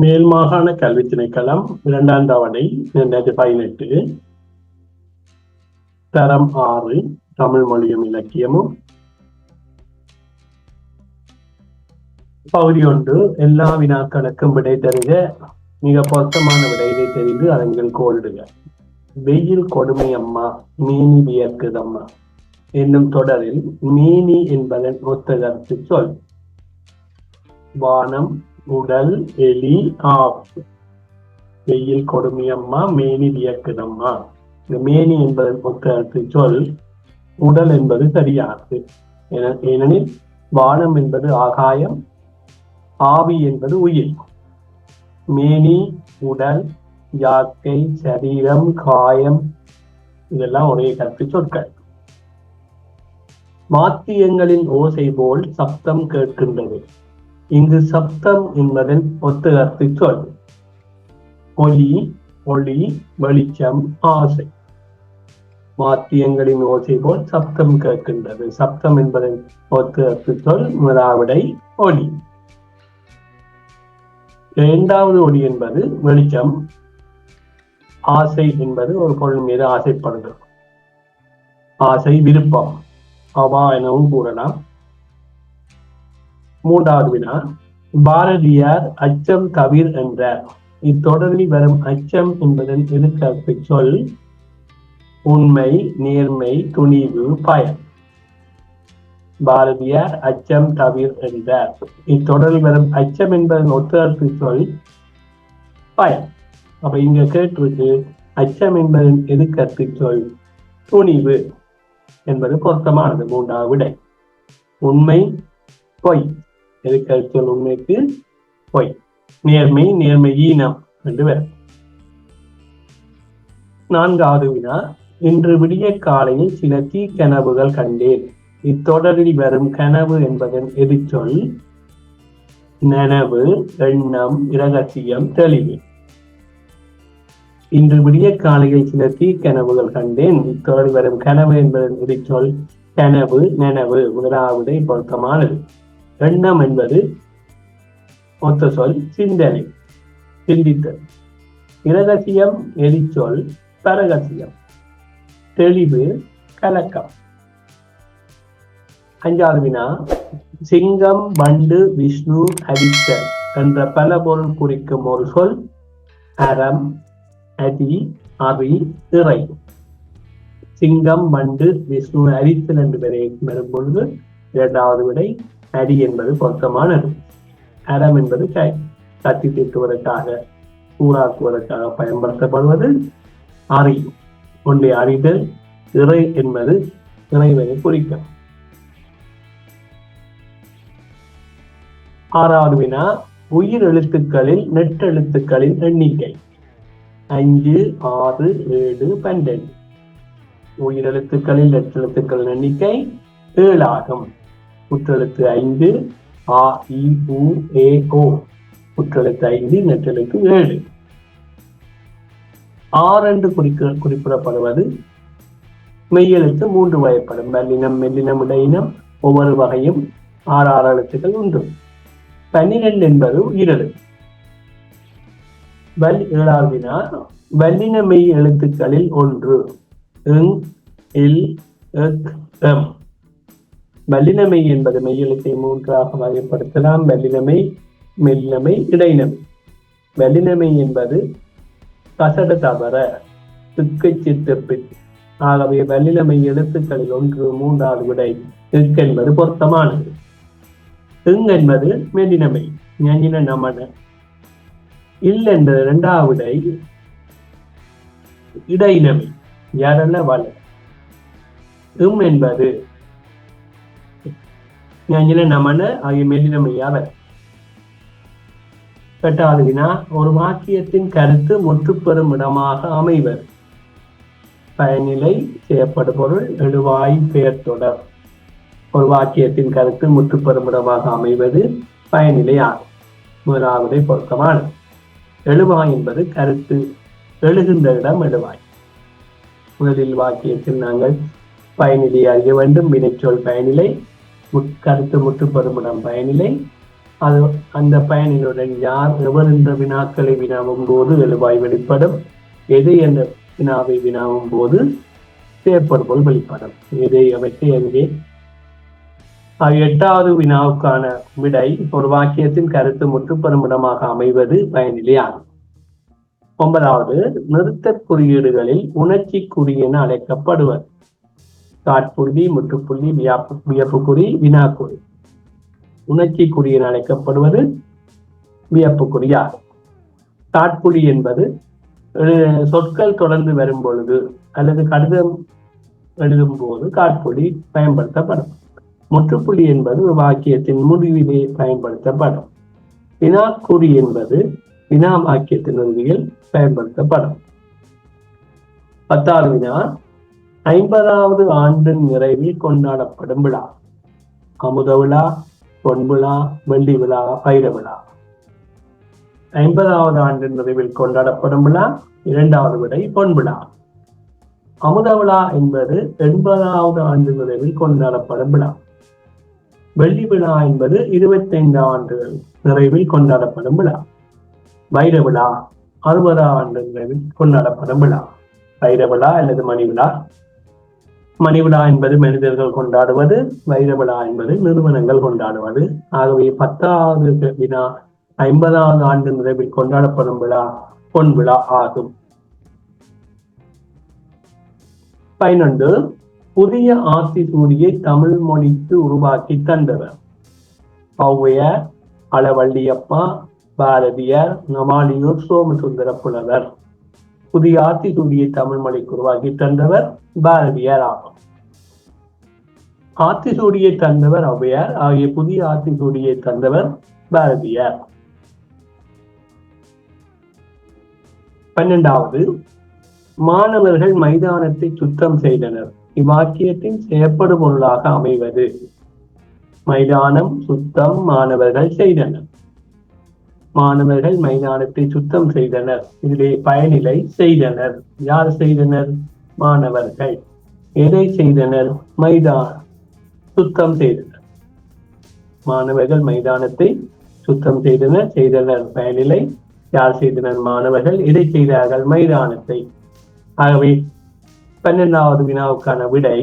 மேல் மாகாண கல்வி திணைக்களம் இரண்டாம் தவணை இரண்டாயிரத்தி பதினெட்டு. தரம் ஆறு தமிழ் மொழியும் இலக்கியமும். பகுதி ஒன்று எல்லா வினாக்களுக்கும் விடை தருக மிக பொருத்தமான விடையை தெரிந்து அதங்கள் கோரிடுக வெயில் கொடுமை அம்மா மீனி வியர்க்குதம்மா. என்னும் தொடரில் மீனி என்பதன் ஒத்த கருத்து சொல் வானம் உடல் எலி ஆஃப் வெயில் கொடுமையம்மா மேனி வியக்குதம்மா. இந்த மேனி என்பதன் ஒத்த கருத்து சொல் உடல் என்பது சரியானது ஏனெனில் வானம் என்பது ஆகாயம் ஆவி என்பது உயிர். மேனி உடல் யாக்கை சரீரம் காயம் இதெல்லாம் ஒரே கருத்து சொற்கள். வாத்தியங்களின் ஓசை போல் சப்தம் கேட்கின்றது. இங்கு சப்தம் என்பதன் ஒத்த கருத்து சொல். ஒலி ஒளி வெளிச்சம் ஆசை. வாத்தியங்களின் ஓசை போல் சப்தம் கேட்கின்றது. சப்தம் என்பதன் ஒத்த கருத்து சொல் முதலாவிடை ஒளி. இரண்டாவது ஒளி என்பது வெளிச்சம். ஆசை என்பது ஒரு பொருள் மீது ஆசைப்படுகிறது. ஆசை விருப்பம். அவா எனவும் கூறலாம். மூன்றாவது வினா பாரதியார் அச்சம் தவிர் என்றார். இத்தொடரில் வரும் அச்சம் என்பதன் எதிர்கருத்து சொல் உண்மை நேர்மை துணிவு பயம் பாரதியார் அச்சம் தவிர் என்றார். இத்தொடரில் வரும் அச்சம் என்பதன் ஒத்தகர்த்து சொல் பயம் அப்ப இங்க கேட்டிருக்கு அச்சம் என்பதன் எதிர்கருத்து சொல் துணிவு என்பது பொருத்தமானது. மூன்றாவது விடை உண்மை பொய். எதிர்கருத்து சொல் உண்மைக்கு பொய். நேர்மை நேர்மை ஈனம் என்று வரும் நான்காவது வினா இன்று விடிய காலையில் சில தீக்கனவுகள் கண்டேன். இத்தொடரில் வரும் கனவு என்பதன் எதிர்ச்சொல் நனவு எண்ணம் இரகசியம் தெளிவு. இன்று விடிய காலையில் சில தீக்கனவுகள் கண்டேன். இத்தொடரில் வரும் கனவு என்பதன் எதிர்ச்சொல் கனவு நனவு முதலாவது பொருத்தமானது. எண்ணம் என்பது ஒத்த சொல் சிந்தனை சிந்தித்தல். இரகசியம் எரிச்சொல் பரகசியம். தெளிவு கலக்கம். அஞ்சாவது வினா சிங்கம் வண்டு விஷ்ணு அரித்தல் என்ற பல பொருள் குறிக்கும் ஒரு சொல் அறம் அதி அவி இறை. சிங்கம் வண்டு விஷ்ணு அரித்தல் என்று வரை வரும் பொழுது இரண்டாவது விடை அடி என்பது பொருத்தமானது அறம் என்பது கை. கத்தி தீட்டுவதற்காக சூறாக்குவதற்காக பயன்படுத்தப்படுவது அறி. ஒன்றை அறிதல் இறை என்பது இறைவனை குறிக்கும். ஆறாவது வினா உயிர் எழுத்துக்களில் நெட்டெழுத்துக்களின் எண்ணிக்கை. அஞ்சு ஆறு ஏழு பன்னெண்டு உயிர் எழுத்துக்களில் நெட்டெழுத்துக்களின் எண்ணிக்கை ஏழாகும். குற்றெழுத்து ஐந்து ஆ இ உ ஏ ஓ. குற்றெழுத்து ஐந்து நெற்றெழுத்து ஏழு. ஆறு என்று குறிக்க குறிப்பிடப்படுவது மெய்யெழுத்து மூன்று வகைப்படும். நல்லினம் மெல்லினம் இடையினம் ஒவ்வொரு வகையும் ஆறு ஆறு எழுத்துக்கள் உண்டு. பன்னிரெண்டு என்பது உயிரெழுத்து வல் ஏழாவது வல்லின மெய் எழுத்துக்களில் ஒன்று இல் எம். வல்லினமை என்பது மெய்யெழுத்தை மூன்றாக வகைப்படுத்தலாம். வல்லினமை மெல்லினமை இடையினமை. வல்லினமை என்பது கசட தவற திக்கை சித்திப்பில் ஆகவே வல்லினமை எழுத்துக்களில் ஒன்று மூன்றாவது விடை இக் என்பது பொருத்தமானது. திங் என்பது மெல்லினமை ஞானின நமன. இல் என்பது இரண்டாவது விடை இடையினமை யாரல்ல வள இம் என்பது ஞானின நமன ஆகிய மெல்லினமையாவர் எட்டாவது வினா ஒரு வாக்கியத்தின் கருத்து முற்றுப்பெறும் இடமாக அமைவர். பயனிலை செய்யப்படும் பொருள் எழுவாய் பெயர் தொடர் ஒரு வாக்கியத்தின் கருத்து முற்றுப்பெறும் இடமாக அமைவது பயனிலை ஆகும் முதலாவதை பொருத்தமானது எழுவாய் என்பது கருத்து எழுகின்ற இடம் எழுவாய். முதலில் வாக்கியத்தில் நாங்கள் பயனிலை அறிய வேண்டும் வினைச்சொல் பயனிலை. கருத்து முற்றுப்பெறும் இடம் பயனிலை அது அந்த பயணிகளுடன் யார் எவர் என்ற வினாக்களை வினாவும் போது எழுவாய் வெளிப்படும். எது என்ற வினாவை வினாவும் போது செயற்படுபொருள் வெளிப்படும். எதை அவற்றை எங்கே எட்டாவது வினாவுக்கான விடை ஒரு வாக்கியத்தின் கருத்து முற்றுப்பெறுமிடமாக அமைவது பயனிலையாகும் ஒன்பதாவது நிறுத்த குறியீடுகளில் உணர்ச்சி குறி என அழைக்கப்படுவது காட்புள்ளி முற்றுப்புள்ளி வியாப்பு வியப்புக்குறி வினாக்குறி. உணர்ச்சி குறி என அழைக்கப்படுவது வியப்பு காட்புள்ளி என்பது சொற்கள் தொடர்ந்து வரும் பொழுது அல்லது கடிதம் எழுதும் போது காட்புள்ளி பயன்படுத்தப்படும். முற்றுப்புள்ளி என்பது வாக்கியத்தின் முடிவிலே பயன்படுத்தப்படும். வினாக்குறி என்பது வினா வாக்கியத்தின் இறுதியில் பயன்படுத்தப்படும். பத்தாவது வினா ஐம்பதாவது ஆண்டின் நிறைவில் கொண்டாடப்படும் விழா. அமுத விழா பொன் விழா வெள்ளி விழா வைர விழா. ஐம்பதாவது ஆண்டின் நிறைவில் கொண்டாடப்படும் விழா இரண்டாவது விடை பொன் விழா. அமுத விழா என்பது எண்பதாவது ஆண்டு நிறைவில் கொண்டாடப்படும் விழா. வெள்ளி விழா என்பது இருபத்தைந்து ஆண்டு நிறைவில் கொண்டாடப்படும் விழா. வைர விழா அறுபதாம் ஆண்டு நிறைவில் கொண்டாடப்படும் விழா. வைர விழா அல்லது மணி விழா. மணி விழா என்பது மனிதர்கள் கொண்டாடுவது வைர விழா என்பது நிறுவனங்கள் கொண்டாடுவது. ஆகவே பத்தாவது வினா ஐம்பதாவது ஆண்டு நிறைவில் கொண்டாடப்படும் விழா பொன் விழா ஆகும். பதினொன்று புதிய ஆசி சூடியை தமிழ் மொழிக்கு உருவாக்கி தந்தவர். ஔவையார் அளவள்ளியப்பா பாரதியார் நமாலியூர் சோமசுந்தர புலவர். புதிய ஆத்தி சூடியை தமிழ் மொழிக்கு உருவாக்கி தந்தவர் பாரதியார் ஆகும் ஆத்திசூடியை தந்தவர் ஔவையார் ஆகிய புதிய ஆத்திசூடியை தந்தவர் பாரதியார். பன்னெண்டாவது மாணவர்கள் மைதானத்தை சுத்தம் செய்தனர். இவ்வாக்கியத்தின் செயற்படு பொருளாக அமைவது. மைதானம் சுத்தம் மாணவர்கள் செய்தனர். மாணவர்கள் மைதானத்தை சுத்தம் செய்தனர். இதிலே பயனிலை செய்தனர். யார் செய்தனர்? மாணவர்கள். எதை செய்தனர்? மைதான சுத்தம் செய்தனர். மாணவர்கள் மைதானத்தை சுத்தம் செய்தனர் செய்தனர். பயனிலை யார் செய்தனர்? மாணவர்கள் எதை செய்தார்கள்? மைதானத்தை. ஆகவே பன்னெண்டாவது வினாவுக்கான விடை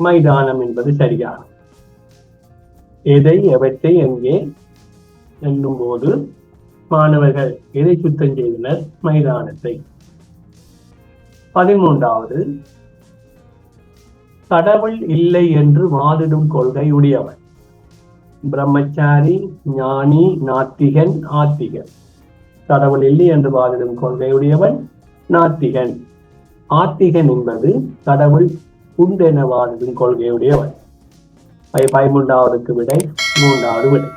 மைதானம் என்பது சரியாகும் எதை எவற்றை எங்கே என்னும் போது மாணவர்கள் எதை சுத்தம் செய்தனர்? மைதானத்தை. பதிமூன்றாவது கடவுள் இல்லை என்று வாதிடும் கொள்கை உடையவன். பிரம்மச்சாரி ஞானி நாத்திகன் ஆத்திகன். கடவுள் இல்லை என்று வாதிடும் கொள்கை உடையவன் நாத்திகன். ஆத்திகன் என்பது கடவுள் உண்டென வாதிடும் கொள்கையுடையவன் பதிமூன்றாவதுக்கு விடை மூன்றாவது விடை.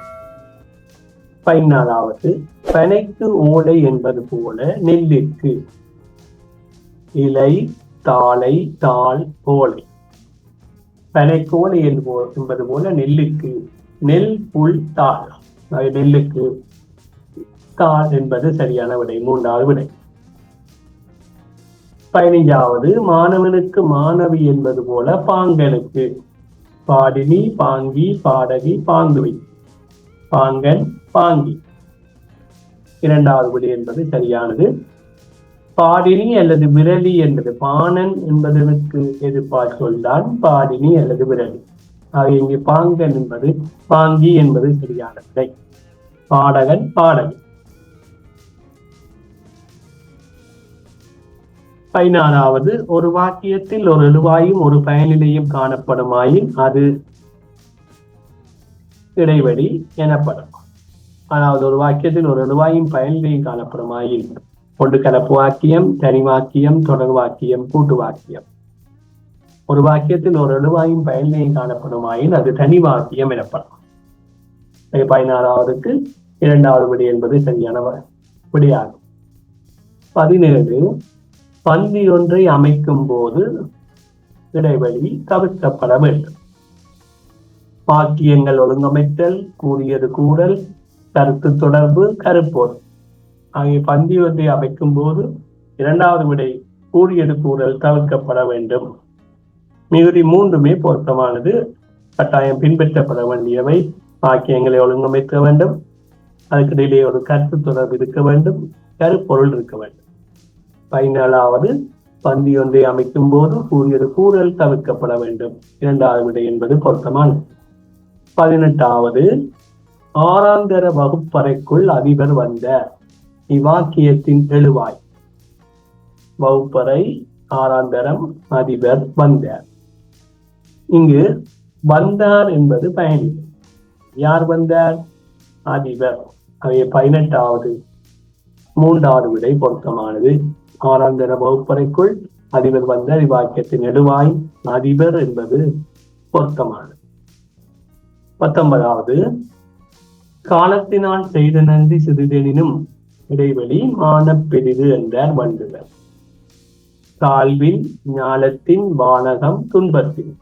பதினாலாவது பனைக்கு ஓலை என்பது போல நெல்லிற்கு. இலை தாளை தாள் ஓலை. பனைக்கோலை என்பது போல நெல்லுக்கு நெல் புல் தாள். நெல்லுக்கு தாள் என்பது சரியான விடை மூன்றாவது விடை. பதினைஞ்சாவது மாணவனுக்கு மாணவி என்பது போல பாங்கனுக்கு பாடினி பாங்கி பாடகி பாங்குவி. பாங்கன் பாங்கி. இரண்டாவது விடை என்பது சரியானது. பாடினி அல்லது விரலி என்பது பாணன் என்பதற்கு எதிர்பார் சொல்தான் பாடினி அல்லது விரலி. ஆக இங்கு பாங்கன் என்பது பாங்கி என்பது சரியான விடை பாடகன் பாடகி. பதினாறாவது ஒரு வாக்கியத்தில் ஒரு எழுவாயும் ஒரு பயனிலையும் காணப்படுமாயின் அது இடைவெளி எனப்படும். அதாவது ஒரு வாக்கியத்தில் ஒரு எழுவாயும் பயனிலையும் காணப்படுமாயின். கொண்டு கலப்பு வாக்கியம் தனி வாக்கியம் தொடர் வாக்கியம் கூட்டு வாக்கியம். ஒரு வாக்கியத்தில் ஒரு எழுவாயும் பயனிலையும் காணப்படுமாயின் அது தனி வாக்கியம் எனப்படும். பதினாறாவதுக்கு இரண்டாவது விடி என்பது சரியான விடையாகும். பதினேழு பந்தி ஒன்றை அமைக்கும் போது இடைவெளி தவிர்க்கப்பட வேண்டும். வாக்கியங்கள் ஒழுங்கமைத்தல் கூறியது கூறல் கருத்து தொடர்பு கருப்போர் ஆகிய பந்தியத்தை அமைக்கும் போது இரண்டாவது விடை கூறியது கூறல் தவிர்க்கப்பட வேண்டும். மிகுதி மூன்றுமே பொருத்தமானது. கட்டாயம் பின்பற்றப்பட வேண்டியவை. வாக்கியங்களை ஒழுங்கமைக்க வேண்டும். அதுக்கிடையிலே ஒரு கருத்து தொடர்பு இருக்க வேண்டும். கருப்பொருள் இருக்க வேண்டும். பதினாலாவது பந்தி ஒன்றை அமைக்கும் போது கூறியது கூறல் தவிர்க்கப்பட வேண்டும். இரண்டாவது விடை என்பது பொருத்தமானது. பதினெட்டாவது ஆறாந்தர வகுப்பறைக்குள் அதிபர் வந்த இவாக்கியத்தின் எழுவாய். வகுப்பறை ஆறாந்தரம் அதிபர் வந்தார். இங்கு வந்தார் என்பது பயணி யார் வந்தார்? அதிபர். அவை பதினெட்டாவது மூன்றாவது விடை பொருத்தமானது. ஆறாந்தர வகுப்பறைக்குள் அதிபர் வந்தார். இவ்வாக்கியத்தின் நெடுவாய் அதிபர் என்பது பொருத்தமானது. பத்தொன்பதாவது. காலத்தினால் செய்த நன்றி சிறிதெனினும் இடைவெளி மானப் பெரிது என்றார் வள்ளுவர் தாழ்வில் ஞாலத்தின் வானகம் துன்பத்தின்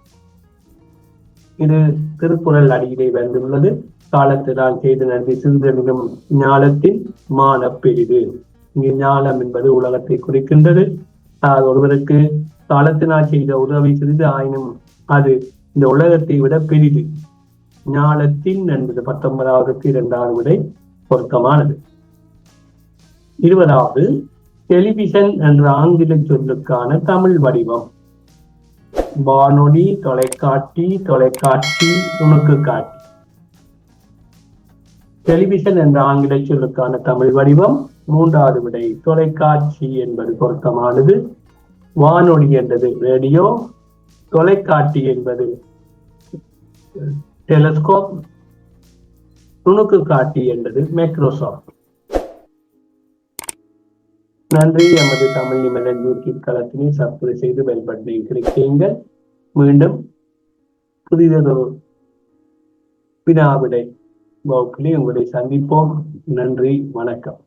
இது திருக்குறள் அடியிலே வந்துள்ளது. காலத்தினால் செய்த நன்றி சிறிதெனினும் ஞாலத்தின் மானப் பெரிது இங்கு ஞானம் என்பது உலகத்தை குறிக்கின்றது. ஒருவருக்கு காலத்தினால் செய்த உதவி சிறிது ஆயினும் அது இந்த உலகத்தை விட பெரிது. ஞானத்தின் என்பது பத்தொன்பதாவதுக்கு இரண்டாவது விடை பொருத்தமானது. இருபதாவது டெலிவிஷன் என்ற ஆங்கில சொல்லுக்கான தமிழ் வடிவம். வானொலி தொலைக்காட்சி தொலைக்காட்சி உனக்கு காட்சி. டெலிவிஷன் என்ற ஆங்கில சொல்லுக்கான தமிழ் வடிவம் மூன்றாவது விடை தொலைக்காட்சி என்பது பொருத்தமானது. வானொலி என்றது ரேடியோ தொலைக்காட்சி என்பது டெலஸ்கோப் துணுக்கு காட்டி என்பது மைக்ரோசாஃப்ட் நன்றி எமது தமிழ் நிமிடம் யூடியூப் தளத்தினை சப்ஸ்கிரைப் செய்து பயன்படுத்தி கிளிக் செய்யுங்கள் மீண்டும் புதியதொரு வினாவிடை வகுப்பிலே உங்களை சந்திப்போம். நன்றி வணக்கம்.